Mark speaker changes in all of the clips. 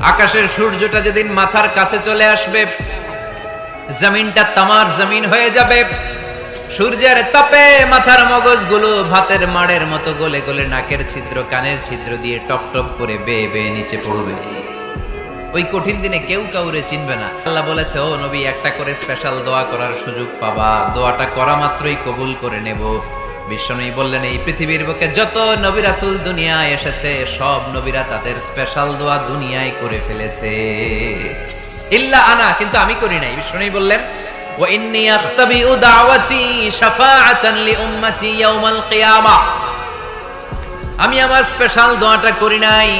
Speaker 1: আকাশের সূর্যটা যেদিন মাথার কাছে চলে আসবে, জমিনটা তামার জমিন হয়ে যাবে। সূর্যের তাপে মাথার মগজগুলো ভাতের মাড়ের মতো গলে গলে নাকের ছিদ্র, কানের ছিদ্র দিয়ে টপ টপ করে বেয়ে বেয়ে নিচে পড়বে। ওই কঠিন দিনে কেউ কাউরে চিনবে না। আল্লাহ বলেছে, ও নবী, একটা করে স্পেশাল দোয়া করার সুযোগ পাবা। দোয়াটা করা মাত্রই কবুল করে নেব। বিশ্বনবী বললেন, এই পৃথিবীর বুকে যত নবী রাসূল দুনিয়ায় এসেছে, সব নবীরা তাদের স্পেশাল দোয়া দুনিয়ায় করে ফেলেছে। ইল্লা আনা, কিন্তু আমি করি নাই। বিশ্বনবী বললেন আখতাবিউ দাওয়াতি শাফাআতান লি উম্মতি ইয়াউমাল কিয়ামাহ আমি আমার স্পেশাল দোয়াটা করি নাই।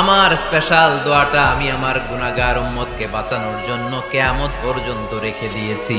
Speaker 1: আমার স্পেশাল দোয়াটা আমি আমার গুনাহগার উম্মতকে বাঁচানোর জন্য কেয়ামত পর্যন্ত রেখে দিয়েছি।